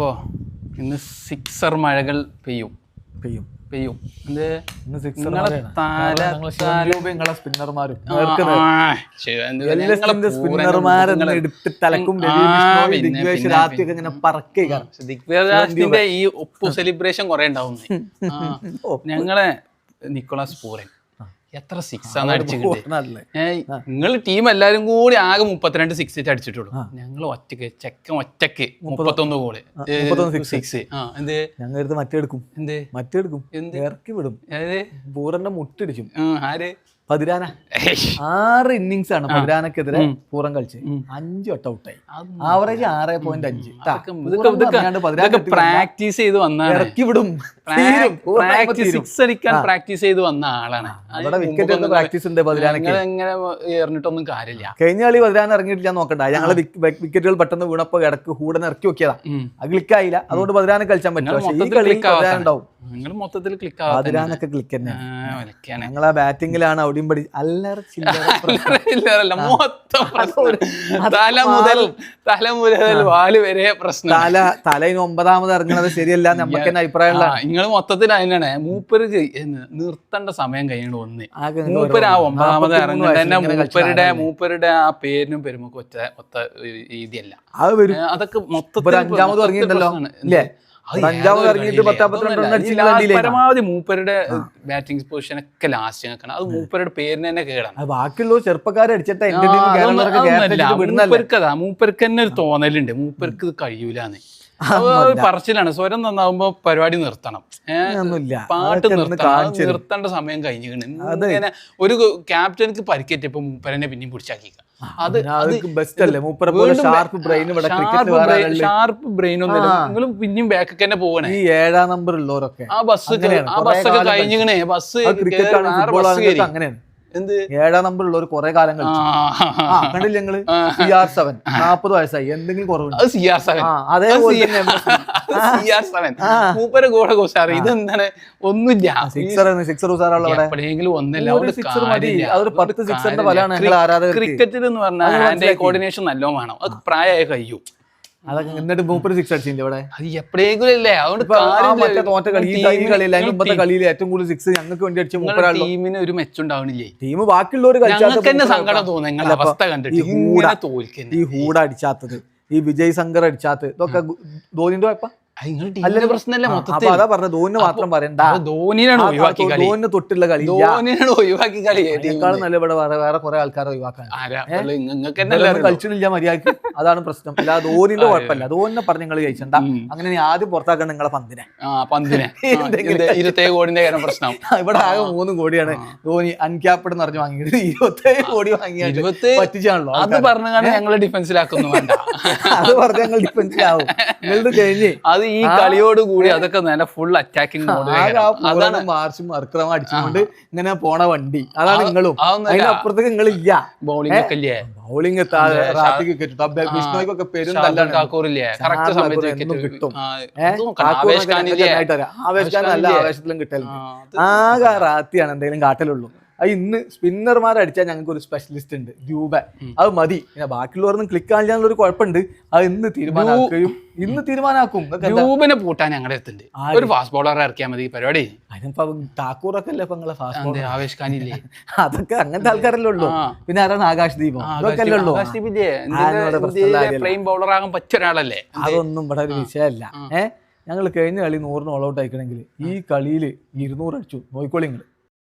അപ്പോ ഇന്ന് സിക്സർ മഴകൾ പെയ്യും. പെയ്യും. പെയ്യും. എന്ത്? നിങ്ങളെ സ്പിന്നർമാരും. എടുത്ത് തലക്കും ആ, പിന്നെ, ദിഗ്വേഷ് പിന്നെ, രാത്രി ഒക്കെ ഇങ്ങനെ ഈ ഒപ്പ് സെലിബ്രേഷൻ കുറെ ഉണ്ടാവുന്നേ. ഞങ്ങളെ നിക്കോളാസ് പൂരൻ എത്ര സിക്സ് ആണ് അടിച്ചിട്ടുണ്ട്? നിങ്ങൾ ടീം എല്ലാരും കൂടി ആകെ മുപ്പത്തിരണ്ട് സിക്സ് അടിച്ചിട്ടുള്ളൂ. ഞങ്ങൾ ഒറ്റയ്ക്ക് ചെക്കൻ ഒറ്റയ്ക്ക് മുപ്പത്തൊന്ന് ഗോൾ സിക്സ് എന്ത്? ഞങ്ങൾ മറ്റെടുക്കും എന്ത്? മറ്റെടുക്കും? ഇറക്കി വിടും. പൂരന്റെ മുട്ടിടിക്കും. ആര്? പതിരാന. ആറ് ഇന്നിങ്സ് ആണ് പതിരാനക്കെതിരെ പൂറം കളിച്ച്. അഞ്ച് വട്ടം ഔട്ടായി. ആവറേജ് ആറ് പോയിന്റ് അഞ്ച്. പ്രാക്ടീസ് ചെയ്ത് വന്ന ഇറക്കി വിടും. സിക്സ് അടിക്കാൻ പ്രാക്ടീസ് ചെയ്ത് വന്ന ആളാണ്. അവിടെ വിക്കറ്റ് ഒക്കെ പ്രാക്ടീസ് ഉണ്ട് പതിരാനക്ക്. ഞങ്ങൾ എങ്ങനെ എറിഞ്ഞിട്ടൊന്നും കാര്യമില്ല. കഴിഞ്ഞ കളി പതിരാന ഇറങ്ങിയിട്ടില്ല നോക്കണ്ട. ഞങ്ങൾ വിക്കറ്റുകൾ പെട്ടെന്ന് വീണപ്പോ ഇടയ്ക്ക് ഹൂടൻ ഇറക്കി നോക്കിയതാ. അത് ക്ലിക്കായില്ല അതുകൊണ്ട് പതിരാന കളിച്ചാൻ പറ്റും പക്ഷേ ഈ കളി നിങ്ങൾ മൊത്തത്തിൽ ക്ലിക്ക് പതിരാനൊക്കെ ക്ലിക്ക് തന്നെ ഒലക്കാണ് ഞങ്ങളാ ബാറ്റിങ്ങിലാണ് അവിടെയും പഠി അല്ലറ ചില്ലറ മൊത്തം തല മുതൽ തല മുതൽ വാൽ വരെ പ്രശ്നം. തല ഒമ്പതാമത് ഇറങ്ങുന്നത് ശരിയല്ല നമുക്ക് തന്നെ അഭിപ്രായമുള്ള നിങ്ങൾ മൊത്തത്തിൽ അതിനാണ് മൂപ്പര് നിർത്തേണ്ട സമയം കഴിഞ്ഞു ഒന്ന് മൂപ്പര് ആ ഒമ്പതാമത് 43 ഇറങ്ങുന്നത് തന്നെ മൂപ്പരുടെ മൂപ്പരുടെ ആ പേരിനും പെരുമക്കും ഒറ്റ ഒത്ത രീതിയല്ല അതൊക്കെ മൊത്തത്തിൽ അഞ്ചാമത് ഇറങ്ങിയിട്ടുണ്ടല്ലോ. അഞ്ചാമത് ഇറങ്ങിയിട്ട്? പരമാവധി മൂപ്പരുടെ ബാറ്റിംഗ് പൊസിഷൻ ഒക്കെ ലാസ്റ്റ് നിൽക്കണം. അത് മൂപ്പരുടെ പേരിന് തന്നെ കേടാണ്. ബാക്കിയുള്ള ചെറുപ്പക്കാരെ. മൂപ്പർക്കതാ. മൂപ്പർക്ക് തന്നെ ഒരു തോന്നലുണ്ട്. മൂപ്പർക്ക് ഇത് കഴിയൂലെന്ന്. പറച്ചിലാണ്. സ്വരം നന്നാവുമ്പോ പരിപാടി നിർത്തണം. പാട്ട് നിർത്തണം. നിർത്തേണ്ട സമയം കഴിഞ്ഞു ഇങ്ങനെ ഒരു ക്യാപ്റ്റൻക്ക് പരിക്കേറ്റപ്പോ മൂപ്പരനെ പിന്നെയും പിടിച്ചാക്കി അത് ഷാർപ്പ് ഒന്നും നിങ്ങൾ പിന്നെയും ബാക്കൊക്കെ തന്നെ പോകണേ ഈ ഏഴാം നമ്പർ ഉള്ളവരൊക്കെ. ആ ബസ്. ആ ബസ് ബസ്സൊക്കെ കഴിഞ്ഞിങ്ങനെ ബസ് ബസ് അങ്ങനെയാണ്. എന്ത്? ഏഴാം നമ്പർ ഉള്ളവർ കുറെ കാലം കണ്ടില്ല ഞങ്ങൾ സി ആർ സെവൻ നാപ്പത് വയസ്സായി. എന്തെങ്കിലും കുറവുണ്ട്. അത് സി ആർ സെവൻ അതേപോലെ സി ആർ സെവൻ മൂപ്പര കൂടെ കോശാറ് ഇതെന്താണ്? ഒന്നുമില്ല. സിക്സർ സിക്സർ എപ്പോഴെങ്കിലും ഒന്നല്ല. ഒരു സിക്സർ മതി. അതൊരു പത്ത് സിക്സറിന്റെ ഫലമാണ് ക്രിക്കറ്റിൽ എന്ന് പറഞ്ഞാൽ കോർഡിനേഷൻ നല്ലോ വേണം. അത് പ്രായമായ കഴിയും. അതൊക്കെ എന്നിട്ട് മൂപ്പര് സിക്സ് അടിച്ചിട്ടുണ്ട് ഇവിടെ? അത് എപ്പോഴെങ്കിലും അല്ലേ അതുകൊണ്ട് ഇപ്പൊ മറ്റേ തോറ്റ കളി ഈ കളി- ഈ അതിന് മുമ്പത്തെ കളിയിൽ ഏറ്റവും കൂടുതൽ സിക്സ് ഞങ്ങൾക്ക് വേണ്ടി അടിച്ച ടീമിന് ഒരു മെച്ചുണ്ടാവണില്ലേ ടീം ബാക്കിയുള്ളവർ ഞങ്ങൾക്ക് തന്നെ സങ്കടം തോന്നുന്നു നിങ്ങളുടെ അവസ്ഥ കണ്ടിട്ട്. ഈ ഹൂഡ ഈ ഹൂഡ അടിച്ചാത്തത് ഈ വിജയ് ശങ്കർ അടിച്ചാത്തത് ഇതൊക്കെ ധോനിന്റെ അതാ പറഞ്ഞ ധോനിനെ മാത്രം പറയണ്ട. ധോനിനെ തൊട്ടുള്ള കളി. ധോനിനാണ് ഒഴിവാക്കി കളി. നല്ല ഇവിടെ വേറെ വേറെ കുറെ ആൾക്കാരെ ഒഴിവാക്കാൻ. കളിച്ചിട്ടില്ല മര്യാദയ്ക്ക്. അതാണ് പ്രശ്നം. അല്ല ധോനിന്റെ കുഴപ്പമില്ല. ധോനിനെ പറഞ്ഞ് നിങ്ങൾ കഴിച്ചണ്ട അങ്ങനെ ആദ്യം പുറത്താക്കണം നിങ്ങളെ പന്തിനെ. പന്തിനെ. ഇരുപത്തേഴ് കോടിന്റെ കാര്യം പ്രശ്നം. ഇവിടെ ആകെ മൂന്ന് കോടിയാണ്. ധോനി അൺക്യാപ്ഡ് എന്ന് പറഞ്ഞു വാങ്ങിയത് ഇരുപത്തേഴ് കോടി വാങ്ങിയാണല്ലോ പറ്റിച്ചാണല്ലോ അത് പറഞ്ഞാണ് ഞങ്ങൾ ഡിഫൻസിലാക്കുന്നു വേണ്ട. അത് പറഞ്ഞ ഞങ്ങൾ ഡിഫൻസിലാവും. നിങ്ങളുടെ കഴിഞ്ഞ് അത് ഈ കളിയോട് കൂടി അതൊക്കെ നല്ല ഫുൾ അറ്റാക്കിംഗ് അതാണ് മാർച്ചും അർക്രമം അടിച്ചുകൊണ്ട് ഇങ്ങനെ പോണ വണ്ടി. അതാണ് നിങ്ങളും. അതിനപ്പുറത്തേക്ക് നിങ്ങളില്ല. ബൗളിംഗ് ഇല്ലേ? ബൗളിംഗ് റാത്തിക്ക് കിട്ടും ബിഷ്ണോയ്ക്കൊക്കെ പെരും കിട്ടും. ആവേശത്തിലും കിട്ടലുണ്ട്. ആകെ റാത്തിയാണ് എന്തെങ്കിലും കാട്ടലുള്ളൂ. അത് ഇന്ന് സ്പിന്നർമാർ അടിച്ചാൽ ഞങ്ങൾക്ക് ഒരു സ്പെഷ്യലിസ്റ്റ് ഉണ്ട് ദ്യൂബ. അത് മതി. പിന്നെ ബാക്കിയുള്ളവർന്നും ക്ലിക്ക് ആണെന്നുള്ള ഒരു കുഴപ്പമുണ്ട്. അത് ഇന്ന് തീരുമാനമാക്കുകയും ഇന്ന് തീരുമാനമാക്കും രൂപനെ പൂട്ടാൻ ഞങ്ങളുടെ അടുത്തുണ്ട്. ഒരു ഫാസ്റ്റ് ബോളർ ഇറക്കിയാൽ മതി പരിപാടി. അതിനിപ്പോ ടാക്കൂറൊക്കെ അല്ലേ ഇപ്പൊ നിങ്ങളെ ഫാസ്റ്റ് ബോളർ ആവേശ് ഖാൻ ഇല്ലേ അതൊക്കെ അങ്ങനത്തെ ആൾക്കാരല്ലേ ഉള്ളൂ. പിന്നെ ആരാണ് ആകാശ് ദീപം? അതൊക്കെ അല്ലേ ഉള്ളൂ. ബൗളർ ആകാൻ പറ്റിയ ഒരാളല്ലേ? അതൊന്നും ഇവിടെ ഒരു വിഷയമല്ല. ഏഹ് ഞങ്ങൾ കഴിഞ്ഞ കളി നൂറിന് ഓൾ ഔട്ട് ആയിക്കണമെങ്കിൽ ഈ കളിയിൽ ഇരുന്നൂറ് അടിച്ചു. നോയിക്കോളി നിങ്ങൾ